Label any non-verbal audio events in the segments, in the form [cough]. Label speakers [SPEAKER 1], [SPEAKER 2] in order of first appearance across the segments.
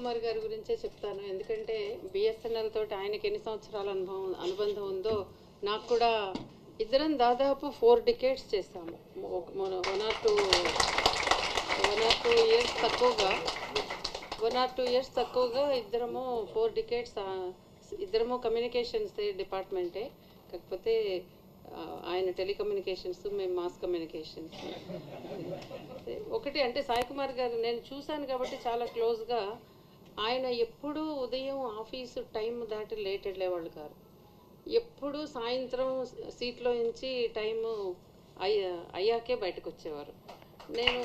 [SPEAKER 1] కుమార్ గారి గురించే చెప్తాను. ఎందుకంటే బిఎస్ఎన్ఎల్ తోటి ఆయనకి ఎన్ని సంవత్సరాల అనుభవం అనుబంధం ఉందో నాకు కూడా ఇద్దరం దాదాపు ఫోర్ డికేట్స్ చేస్తాము one or two one or two years తక్కువగా వన్ ఆర్ టూ ఇయర్స్ తక్కువగా ఇద్దరము ఫోర్ డికేట్స్ ఇద్దరము కమ్యూనికేషన్స్ డిపార్ట్మెంటే. కాకపోతే ఆయన టెలికమ్యూనికేషన్స్ మేము మాస్ కమ్యూనికేషన్స్ ఒకటి అంటే సాయి కుమార్ గారు నేను చూశాను కాబట్టి చాలా క్లోజ్గా ఆయన ఎప్పుడూ ఉదయం ఆఫీసు టైం దాటి లేట్ వెళ్ళేవాళ్ళు కాదు. ఎప్పుడూ సాయంత్రం సీట్లో నుంచి టైము అయ్యా అయ్యాకే బయటకు వచ్చేవారు. నేను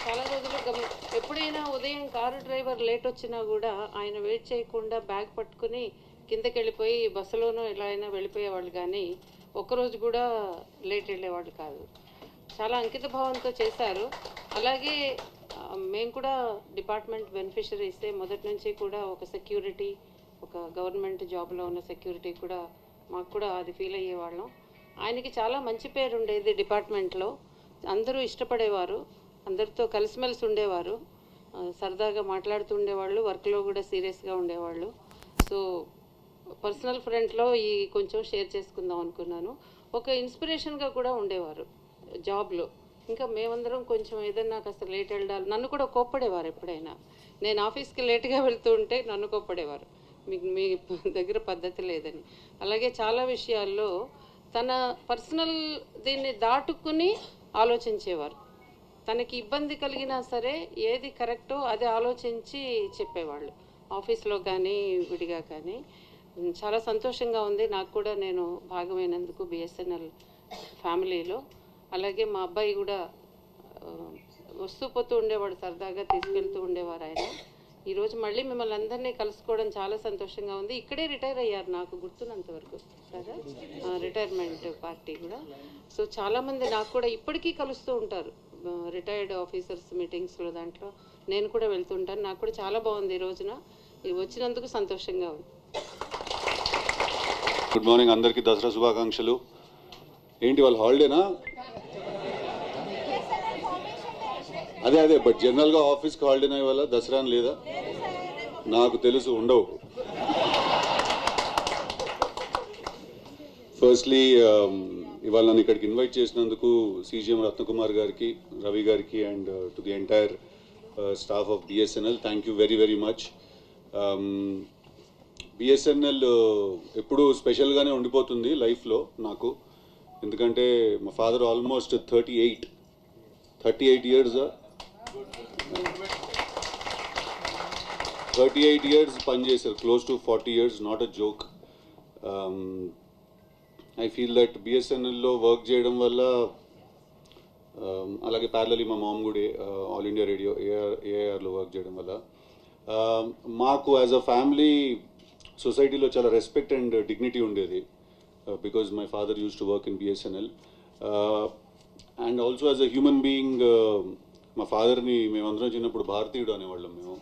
[SPEAKER 1] చాలా రోజులు గమ ఎప్పుడైనా ఉదయం కారు డ్రైవర్ లేట్ వచ్చినా కూడా ఆయన వెయిట్ చేయకుండా బ్యాగ్ పట్టుకుని కిందకి వెళ్ళిపోయి బస్సులోనూ ఎలా అయినా వెళ్ళిపోయేవాళ్ళు కానీ ఒక్కరోజు కూడా లేట్ వెళ్ళేవాళ్ళు కాదు. చాలా అంకిత భావంతో చేశారు. అలాగే మేము కూడా డిపార్ట్మెంట్ బెనిఫిషరీసే మొదటి నుంచి కూడా ఒక సెక్యూరిటీ ఒక గవర్నమెంట్ జాబ్లో ఉన్న సెక్యూరిటీ కూడా మాకు కూడా అది ఫీల్ అయ్యేవాళ్ళం. ఆయనకి చాలా మంచి పేరు ఉండేది డిపార్ట్మెంట్లో. అందరూ ఇష్టపడేవారు అందరితో కలిసిమెలిసి ఉండేవారు. సరదాగా మాట్లాడుతూ ఉండేవాళ్ళు వర్క్లో కూడా సీరియస్గా ఉండేవాళ్ళు. సో పర్సనల్ ఫ్రంట్లో ఈ కొంచెం షేర్ చేసుకుందాం అనుకున్నాను. ఒక ఇన్స్పిరేషన్గా కూడా ఉండేవారు జాబ్లో. ఇంకా మేమందరం కొంచెం ఏదన్నా కాస్త లేట్ వెళ్ళాలి. నన్ను కూడా కోప్పడేవారు ఎప్పుడైనా. నేను ఆఫీస్కి లేట్గా వెళ్తూ ఉంటే నన్ను కోప్పడేవారు. మీకు మీ దగ్గర పద్ధతి లేదని. అలాగే చాలా విషయాల్లో తన పర్సనల్ దీన్ని దాటుకుని ఆలోచించేవారు. తనకి ఇబ్బంది కలిగినా సరే ఏది కరెక్టో అది ఆలోచించి చెప్పేవాళ్ళు. ఆఫీస్లో కానీ విడిగా కానీ చాలా సంతోషంగా ఉంది. నాకు కూడా నేను భాగమైనందుకు బిఎస్ఎన్ఎల్ ఫ్యామిలీలో. అలాగే మా అబ్బాయి కూడా వస్తూ పోతూ ఉండేవాడు సరదాగా తీసుకెళ్తూ ఉండేవారు ఆయన. ఈరోజు మళ్ళీ మిమ్మల్ని అందరినీ కలుసుకోవడం చాలా సంతోషంగా ఉంది. ఇక్కడే రిటైర్ అయ్యారు నాకు గుర్తున్నంత వరకు కదా? రిటైర్మెంట్ పార్టీ కూడా. సో చాలామంది నాకు కూడా ఇప్పటికీ కలుస్తూ ఉంటారు. రిటైర్డ్ ఆఫీసర్స్ మీటింగ్స్లో దాంట్లో నేను కూడా వెళ్తుంటాను నాకు కూడా చాలా బాగుంది ఈ రోజున. వచ్చినందుకు సంతోషంగా ఉంది.
[SPEAKER 2] గుడ్ మార్నింగ్ అందరికీ దసరా శుభాకాంక్షలు. ఏంటి వాళ్ళ హాలిడేనా? అదే అదే బట్ జనరల్గా ఆఫీస్కి హాలిడే ఇవాళ దసరా లేదా? నాకు తెలుసు ఉండవు. ఫస్ట్లీ um, ఇవాళ నన్ను ఇక్కడికి ఇన్వైట్ చేసినందుకు సీజీఎం రత్నకుమార్ గారికి రవి గారికి and to the entire staff of BSNL thank you very very much BSNL ఎప్పుడూ స్పెషల్గానే ఉండిపోతుంది లైఫ్లో నాకు. ఎందుకంటే మా father almost thirty eight thirty eight years thirty eight years పనిచేశారు close to forty years not a joke I feel that బిఎస్ఎన్ఎల్లో work చేయడం వల్ల అలాగే ప్యారలీ మా మామ్ కూడా ఆల్ ఇండియా రేడియో ఏఆర్ ఏఆర్లో వర్క్ చేయడం వల్ల మాకు యాజ్ అ ఫ్యామిలీ సొసైటీలో చాలా రెస్పెక్ట్ అండ్ డిగ్నిటీ ఉండేది because my father used to work in BSNL and also as a human being మా ఫాదర్ని మేమందరం చిన్నప్పుడు భారతీయుడు అనేవాళ్ళం మేము.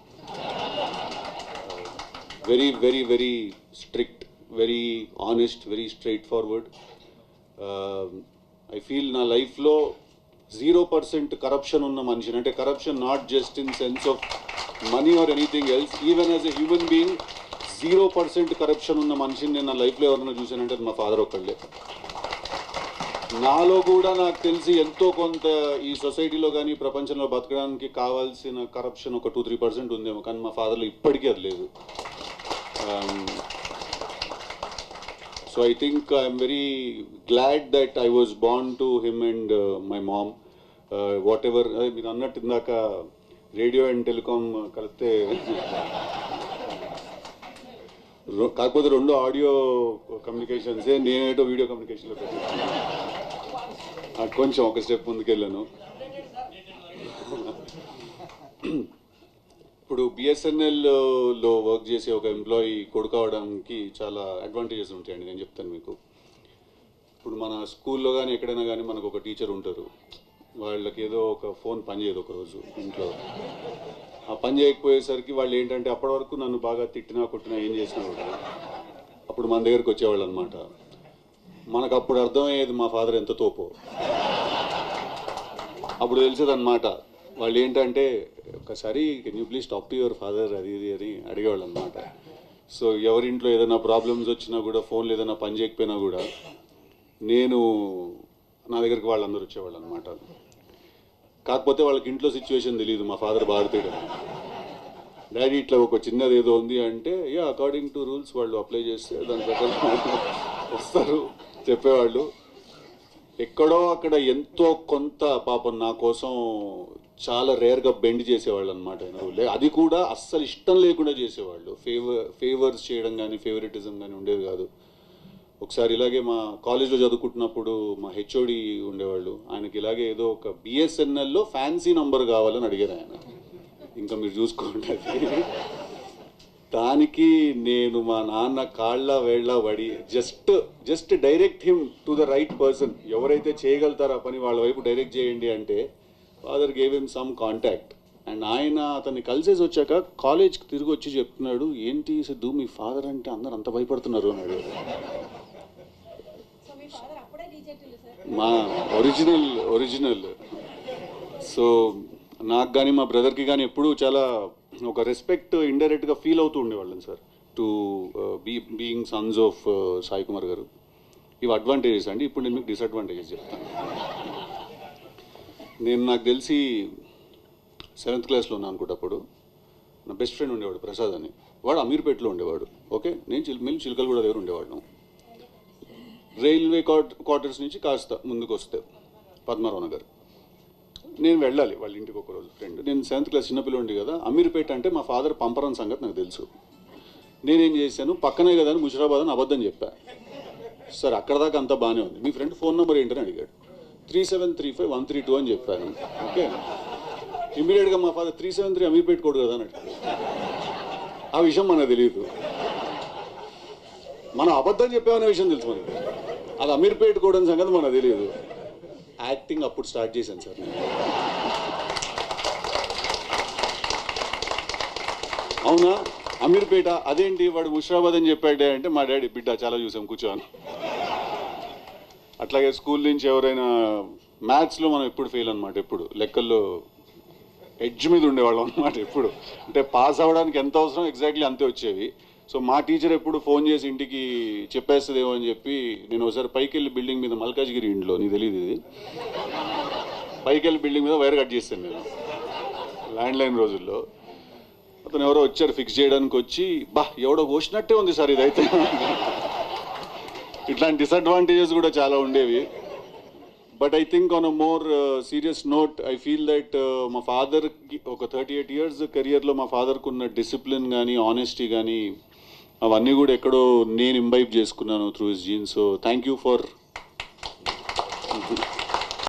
[SPEAKER 2] Very very very strict very honest very straightforward I feel నా లైఫ్లో జీరో పర్సెంట్ కరప్షన్ ఉన్న మనిషిని అంటే corruption not just in sense of money or anything else even as a human being zero percent corruption ఉన్న మనిషిని నేను నా లైఫ్లో ఎవరైనా చూశానంటే మా ఫాదర్ ఒక్కళ్ళే. నాలో కూడా నాకు తెలిసి ఎంతో కొంత ఈ సొసైటీలో కానీ ప్రపంచంలో బతకడానికి కావాల్సిన కరప్షన్ ఒక టూ త్రీ పర్సెంట్ ఉందేమో. కానీ మా ఫాదర్లో ఇప్పటికీ అది లేదు. So I think I'm very glad that I was born to him and my mom whatever మీరు అన్నట్టు ఇందాక రేడియో అండ్ టెలికామ్ కలిపితే కాకపోతే రెండు ఆడియో కమ్యూనికేషన్సే నేనేటో వీడియో కమ్యూనికేషన్లో పెట్టాను కొంచెం ఒక స్టెప్ ముందుకెళ్ళాను. ఇప్పుడు బిఎస్ఎన్ఎల్లో వర్క్ చేసే ఒక ఎంప్లాయీ కొడుకోవడానికి చాలా అడ్వాంటేజెస్ ఉంటాయండి నేను చెప్తాను మీకు. ఇప్పుడు మన స్కూల్లో కానీ ఎక్కడైనా కానీ మనకు ఒక టీచర్ ఉంటారు. వాళ్ళకి ఏదో ఒక ఫోన్ పనిచేయదు ఒక రోజు ఇంట్లో. ఆ పని చేయకపోయేసరికి వాళ్ళు ఏంటంటే అప్పటి వరకు నన్ను బాగా తిట్టినా కొట్టినా ఏం చేసినా కూడా అప్పుడు మన దగ్గరికి వచ్చేవాళ్ళు అనమాట మనకు అప్పుడు అర్థమయ్యేది మా ఫాదర్ ఎంత తోపో. అప్పుడు తెలిసేదన్నమాట. వాళ్ళు ఏంటంటే ఒకసారి can you please talk to your father అది ఇది అని అడిగేవాళ్ళు అనమాట సో ఎవరింట్లో ఏదైనా ప్రాబ్లమ్స్ వచ్చినా కూడా ఫోన్లు ఏదైనా పని చేయకపోయినా కూడా నేను నా దగ్గరికి వాళ్ళందరూ వచ్చేవాళ్ళు అనమాట కాకపోతే వాళ్ళకి ఇంట్లో సిచ్యువేషన్ తెలియదు మా ఫాదర్ భారతీయుడు డాడీ ఇట్లా ఒక చిన్నది ఏదో ఉంది అంటే యా అకార్డింగ్ టు రూల్స్ వాళ్ళు అప్లై చేస్తే దాని ప్రకారం [laughs] వస్తారు చెప్పేవాళ్ళు. ఎక్కడో అక్కడ ఎంతో కొంత పాపం నా కోసం చాలా రేర్గా బెండ్ చేసేవాళ్ళు అనమాట అది కూడా అస్సలు ఇష్టం లేకుండా చేసేవాళ్ళు. ఫేవర్ ఫేవర్స్ చేయడం కానీ ఫేవరెటిజం కానీ ఉండేది కాదు. ఒకసారి ఇలాగే మా కాలేజ్లో చదువుకుంటున్నప్పుడు మా హెచ్ఓడి ఉండేవాళ్ళు. ఆయనకి ఇలాగే ఏదో ఒక బిఎస్ఎన్ఎల్లో ఫ్యాన్సీ నంబర్ కావాలని అడిగారు ఆయన. ఇంకా మీరు చూసుకోండి దానికి నేను మా నాన్న కాళ్ళ వేళ్ళ పడి just just direct him to the right person. ఎవరైతే చేయగలుగుతారో పని వాళ్ళ వైపు డైరెక్ట్ చేయండి అంటే father gave him some contact. And ఆయన అతన్ని కలిసేసి వచ్చాక కాలేజ్కి తిరిగి వచ్చి చెప్తున్నాడు ఏంటి సిద్ధు మీ ఫాదర్ అంటే అందరు అంత భయపడుతున్నారు అన్నాడు
[SPEAKER 3] మా
[SPEAKER 2] ఒరిజినల్ ఒరిజినల్ సో నాకు కానీ మా బ్రదర్కి కానీ ఎప్పుడూ చాలా ఒక రెస్పెక్ట్ ఇండైరెక్ట్గా ఫీల్ అవుతూ ఉండేవాళ్ళం sir. To be being sons of Sai Kumar garu. ఇవి అడ్వాంటేజెస్ అండి. ఇప్పుడు నేను మీకు డిసడ్వాంటేజెస్ చెప్తాను. నేను నాకు తెలిసి సెవెంత్ క్లాస్లో ఉన్నాను అనుకుంటప్పుడు నా బెస్ట్ ఫ్రెండ్ ఉండేవాడు ప్రసాద్ అని. వాడు అమీర్పేటలో ఉండేవాడు. ఓకే నేను చిల్ మేము కూడా దగ్గర ఉండేవాళ్ళం. రైల్వే క్వార్టర్స్ నుంచి కాస్త ముందుకు వస్తే పద్మారావు నగర్ నేను వెళ్ళాలి వాళ్ళ ఇంటికి ఒక రోజు ఫ్రెండ్ నేను సెవెంత్ క్లాస్ చిన్నపిల్లండి కదా అమీర్పేట అంటే మా ఫాదర్ పంపరని సంగతి నాకు తెలుసు. నేనేం చేశాను పక్కనే కదా అని ముషిరాబాద్ అని అబద్ధం చెప్పా. సార్ అక్కడ దాకా అంతా బాగానే ఉంది. మీ ఫ్రెండ్ ఫోన్ నెంబర్ ఏంటని అడిగాడు. Three seven three five one three two అని చెప్పాను. ఓకే? ఇమీడియట్గా మా father three seven three Ameerpet code కదా అని అడిగాడు. ఆ విషయం మనకు తెలియదు మనం అబద్ధం చెప్పామనే విషయం తెలుసు మనకి. అది అమీర్పేట కూడా సంగతి మనకు తెలియదు. యాక్టింగ్ అప్పుడు స్టార్ట్ చేశాను సార్ నేను. అవునా? అమీర్పేట అదేంటి వాడు ముషరాబాద్ అని చెప్పాడే అంటే మా డాడీ బిడ్డ చాలా చూసాం కూర్చోని. అట్లాగే స్కూల్ నుంచి ఎవరైనా మ్యాథ్స్లో మనం ఎప్పుడు ఫెయిల్ అనమాట ఎప్పుడు. లెక్కల్లో ఎడ్జ్ మీద ఉండేవాళ్ళం అనమాట ఎప్పుడు. అంటే పాస్ అవ్వడానికి ఎంత అవసరం ఎగ్జాక్ట్లీ అంతే వచ్చేవి. సో మా టీచర్ ఎప్పుడు ఫోన్ చేసి ఇంటికి చెప్పేస్తుందేమో అని చెప్పి నేను ఒకసారి పైకి వెళ్ళి బిల్డింగ్ మీద మల్కాజ్గిరి ఇంట్లో నీకు తెలియదు ఇది. పైకి వెళ్ళి బిల్డింగ్ మీద వైర్ కట్ చేస్తాను నేను. ల్యాండ్ లైన్ రోజుల్లో. అతను ఎవరో వచ్చారు ఫిక్స్ చేయడానికి వచ్చి బా ఎవడో కోసినట్టే ఉంది సార్ ఇదైతే. ఇట్లాంటి డిసడ్వాంటేజెస్ కూడా చాలా ఉండేవి. But I think on a more serious note I feel that మా ఫాదర్కి ఒక థర్టీ ఎయిట్ ఇయర్స్ కెరియర్లో మా ఫాదర్కి ఉన్న డిసిప్లిన్ కానీ ఆనెస్టీ కానీ అవన్నీ కూడా ఎక్కడో నేను ఇంబైబ్ చేసుకున్నాను through his genes so thank you for